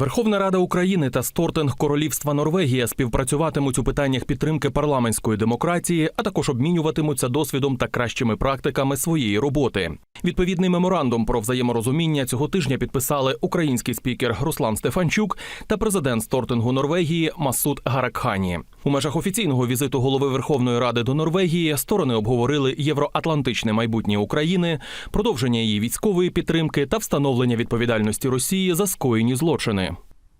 Верховна Рада України та Стортинг Королівства Норвегія співпрацюватимуть у питаннях підтримки парламентської демократії, а також обмінюватимуться досвідом та кращими практиками своєї роботи. Відповідний меморандум про взаєморозуміння цього тижня підписали український спікер Руслан Стефанчук та президент Стортингу Норвегії Масуд Гаракхані. У межах офіційного візиту голови Верховної Ради до Норвегії сторони обговорили євроатлантичне майбутнє України, продовження її військової підтримки та встановлення відповідальності Росії за скоєні злочини.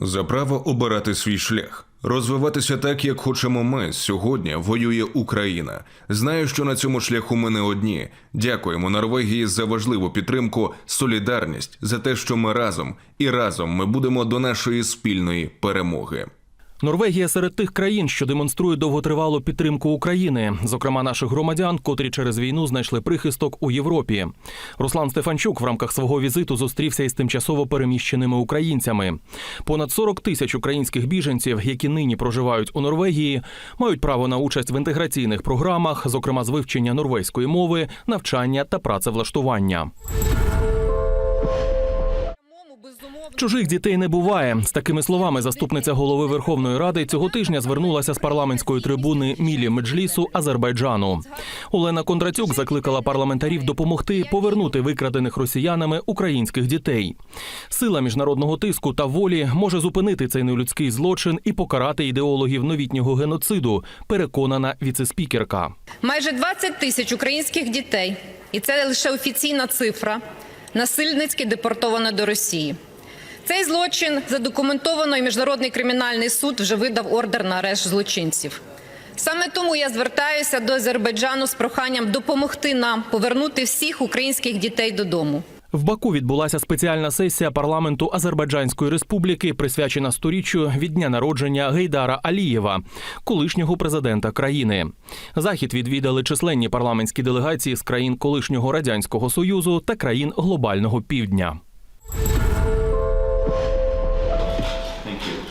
За право обирати свій шлях, розвиватися так, як хочемо ми. Сьогодні воює Україна. Знаю, що на цьому шляху ми не одні. Дякуємо Норвегії за важливу підтримку, солідарність, за те, що ми разом і разом ми будемо до нашої спільної перемоги. Норвегія серед тих країн, що демонструють довготривалу підтримку України, зокрема наших громадян, котрі через війну знайшли прихисток у Європі. Руслан Стефанчук в рамках свого візиту зустрівся із тимчасово переміщеними українцями. Понад 40 тисяч українських біженців, які нині проживають у Норвегії, мають право на участь в інтеграційних програмах, зокрема з вивчення норвезької мови, навчання та працевлаштування. Чужих дітей не буває. З такими словами заступниця голови Верховної Ради цього тижня звернулася з парламентської трибуни Мілі Меджлісу Азербайджану. Олена Кондратюк закликала парламентарів допомогти повернути викрадених росіянами українських дітей. Сила міжнародного тиску та волі може зупинити цей нелюдський злочин і покарати ідеологів новітнього геноциду. Переконана віцеспікерка. Майже 20 тисяч українських дітей, і це лише офіційна цифра, насильницьки депортовано до Росії. Цей злочин задокументовано, і Міжнародний кримінальний суд вже видав ордер на арешт злочинців. Саме тому я звертаюся до Азербайджану з проханням допомогти нам повернути всіх українських дітей додому. В Баку відбулася спеціальна сесія парламенту Азербайджанської республіки, присвячена сторіччю від дня народження Гейдара Алієва, колишнього президента країни. Захід відвідали численні парламентські делегації з країн колишнього радянського союзу та країн глобального півдня.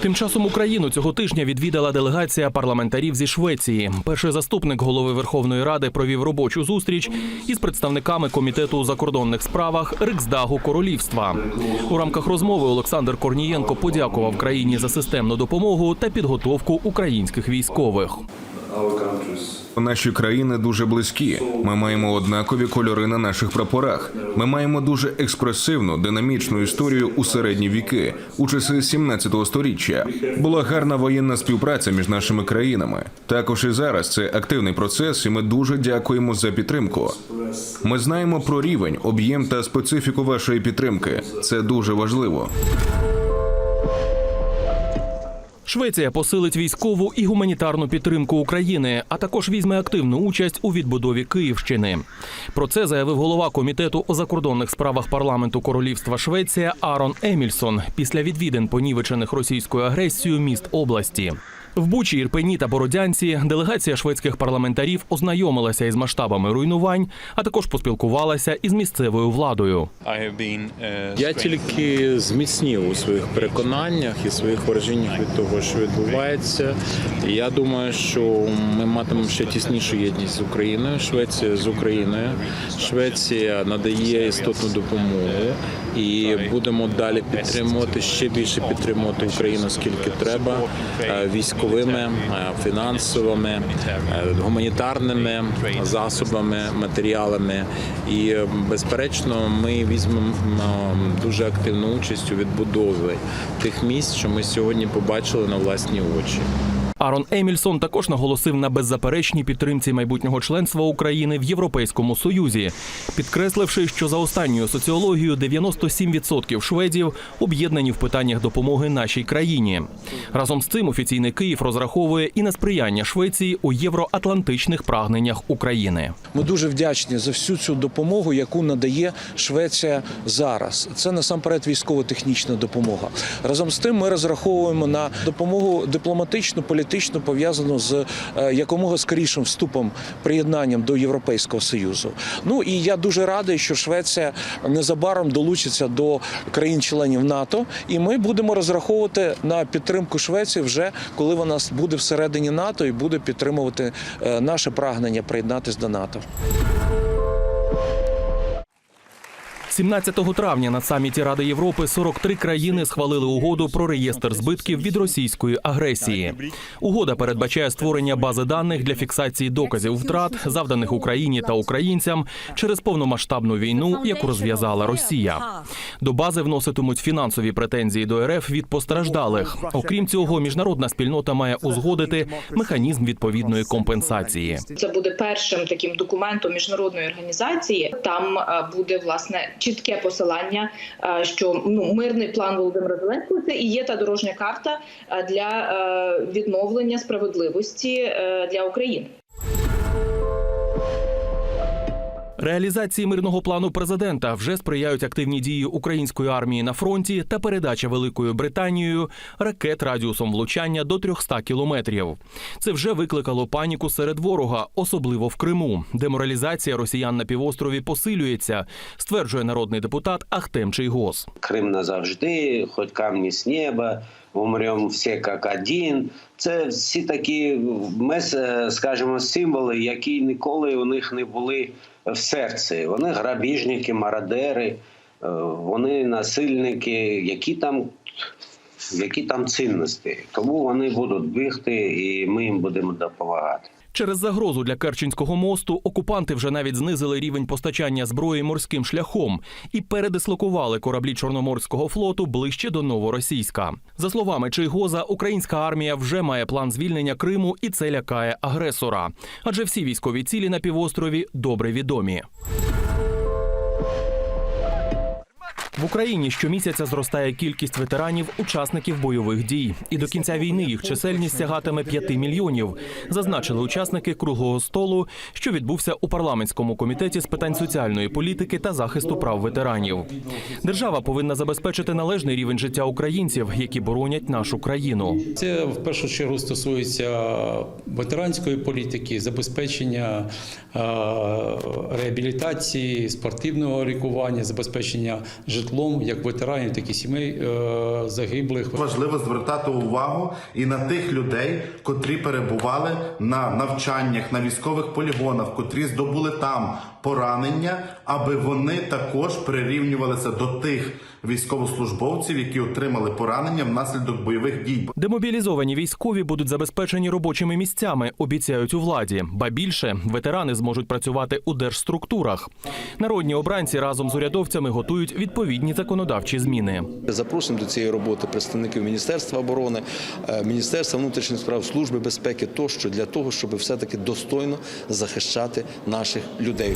Тим часом Україну цього тижня відвідала делегація парламентарів зі Швеції. Перший заступник голови Верховної Ради провів робочу зустріч із представниками комітету у закордонних справах Риксдагу Королівства. У рамках розмови Олександр Корнієнко подякував країні за системну допомогу та підготовку українських військових. Наші країни дуже близькі. Ми маємо однакові кольори на наших прапорах. Ми маємо дуже експресивну, динамічну історію у середні віки, у часи 17 століття. Була гарна воєнна співпраця між нашими країнами. Також і зараз це активний процес, і ми дуже дякуємо за підтримку. Ми знаємо про рівень, об'єм та специфіку вашої підтримки. Це дуже важливо. Швеція посилить військову і гуманітарну підтримку України, а також візьме активну участь у відбудові Київщини. Про це заявив голова комітету у закордонних справах парламенту Королівства Швеція Арон Емільсон після відвідин понівечених російською агресією міст області. В Бучі, Ірпені та Бородянці делегація шведських парламентарів ознайомилася із масштабами руйнувань, а також поспілкувалася із місцевою владою. Uh, Я тільки зміцнів у своїх переконаннях і своїх враженнях від того, що відбувається. І я думаю, що ми матимемо ще тіснішу єдність з Україною, Швеція з Україною. Швеція надає істотну допомогу і будемо далі підтримувати ще більше підтримувати Україну скільки треба е, військовими, е, фінансовими, е, гуманітарними засобами, матеріалами. І е, безперечно, ми візьмемо дуже активну участь у відбудові тих місць, що ми сьогодні побачили на власні очі. Арон Емільсон також наголосив на беззаперечній підтримці майбутнього членства України в Європейському Союзі, підкресливши, що за останньою соціологією 97% шведів об'єднані в питаннях допомоги нашій країні. Разом з цим офіційний Київ розраховує і на сприяння Швеції у євроатлантичних прагненнях України. Ми дуже вдячні за всю цю допомогу, яку надає Швеція зараз. Це насамперед військово-технічна допомога. Разом з тим, ми розраховуємо на допомогу дипломатичну, політичну, пов'язану з е, якомога скорішим вступом, приєднанням до Європейського союзу. Ну і я дуже радий, що Швеція незабаром долучиться до країн-членів НАТО, і ми будемо розраховувати на підтримку Швеції вже коли вона буде всередині НАТО і буде підтримувати е, наше прагнення приєднатись до НАТО. 17 травня на саміті Ради Європи 43 країни схвалили угоду про реєстр збитків від російської агресії. Угода передбачає створення бази даних для фіксації доказів втрат, завданих Україні та українцям через повномасштабну війну, яку розв'язала Росія. До бази вноситимуть фінансові претензії до РФ від постраждалих. Окрім цього, міжнародна спільнота має узгодити механізм відповідної компенсації. Це буде першим таким документом міжнародної організації. Там е, буде власне чітке посилання, е, що ну мирний план Володимира Зеленського це і є та дорожня карта е, для е, відновлення справедливості для України. Реалізації мирного плану президента вже сприяють активні дії української армії на фронті та передача Великою Британією ракет радіусом влучання до 300 кілометрів. Це вже викликало паніку серед ворога, особливо в Криму. Деморалізація росіян на півострові посилюється, стверджує народний депутат Ахтем Чийгос. Крым назавжди, хоть камні з неба, умрем всі як один. Це всі такі е, скажімо, символи, які ніколи у них не були в серці. Вони грабіжники, мародери, е, вони насильники, які там. Які там цінності, тому вони будуть бігти, і ми їм будемо допомагати. Через загрозу для Керченського мосту окупанти вже навіть знизили рівень постачання зброї морським шляхом і передислокували кораблі Чорноморського флоту ближче до новоросійська. За словами Чийгоза, українська армія вже має план звільнення Криму, і це лякає агресора. Адже всі військові цілі на півострові добре відомі. В Україні щомісяця зростає кількість ветеранів, учасників бойових дій, і до кінця війни їх чисельність сягатиме 5 мільйонів. Зазначили учасники круглого столу, що відбувся у парламентському комітеті з питань соціальної політики та захисту прав ветеранів. Держава повинна забезпечити належний рівень життя українців, які боронять нашу країну. Це в першу чергу стосується ветеранської політики, забезпечення реабілітації, спортивного лікування, забезпечення житлом як ветеранів, так і сімей е, загиблих. Важливо звертати увагу і на тих людей, котрі перебували на навчаннях на військових полігонах, котрі здобули там поранення, аби вони також прирівнювалися до тих військовослужбовців, які отримали поранення внаслідок бойових дій. Демобілізовані військові будуть забезпечені робочими місцями, обіцяють у владі. Ба більше ветерани зможуть працювати у держструктурах. Народні обранці разом з урядовцями готують відповідні законодавчі зміни. Запросимо до цієї роботи представників Міністерства оборони, е, Міністерства внутрішніх справ, служби безпеки тощо для того, щоб все таки достойно захищати наших людей.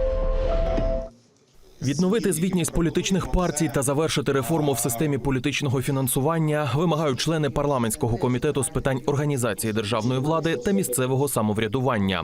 Відновити звітність політичних партій та завершити реформу в системі політичного фінансування вимагають члени парламентського комітету з питань організації державної влади та місцевого самоврядування.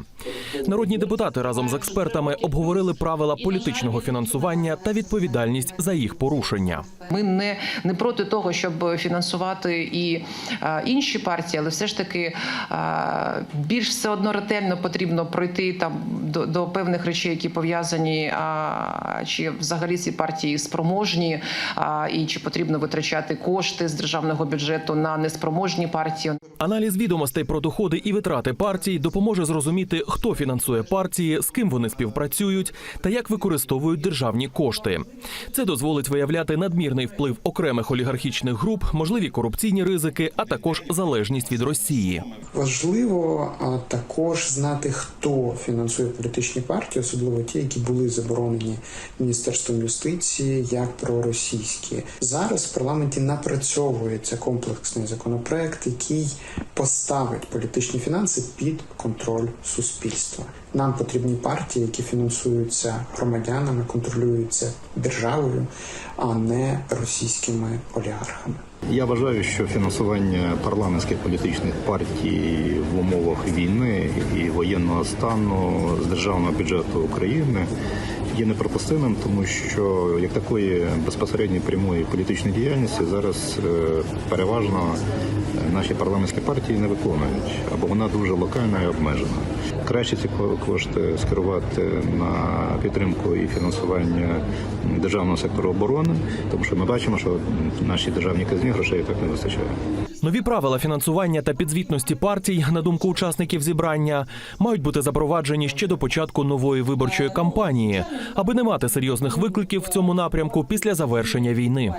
Народні депутати разом з експертами обговорили правила політичного фінансування та відповідальність за їх порушення. Ми не, не проти того, щоб фінансувати і е, інші партії, але все ж таки е, більш все одно ретельно потрібно пройти там до, до певних речей, які пов'язані, а, чи взагалі ці партії спроможні, і чи потрібно витрачати кошти з державного бюджету на неспроможні партії. Аналіз відомостей про доходи і витрати партій допоможе зрозуміти, хто фінансує партії, з ким вони співпрацюють та як використовують державні кошти. Це дозволить виявляти надмірний вплив окремих олігархічних груп, можливі корупційні ризики, а також залежність від Росії. Важливо також знати, хто фінансує політичні партії, особливо ті, які були заборонені Міністерством юстиції як проросійські. Зараз в парламенті напрацьовується комплексний законопроект, який поставить політичні фінанси під контроль суспільства. Нам потрібні партії, які фінансуються громадянами, контролюються державою, а не російськими олігархами. Я вважаю, що фінансування парламентських політичних партій в умовах війни і воєнного стану з державного бюджету України є неприпустимим, тому що як такої безпосередньої прямої політичної діяльності зараз е, переважно наші парламентські партії не виконують, або вона дуже локальна і обмежена. Краще ці кошти скерувати на підтримку і фінансування державного сектору оборони, тому що ми бачимо, що нашій державній казні грошей так не вистачає. Нові правила фінансування та підзвітності партій, на думку учасників зібрання, мають бути запроваджені ще до початку нової виборчої кампанії, аби не мати серйозних викликів в цьому напрямку після завершення війни.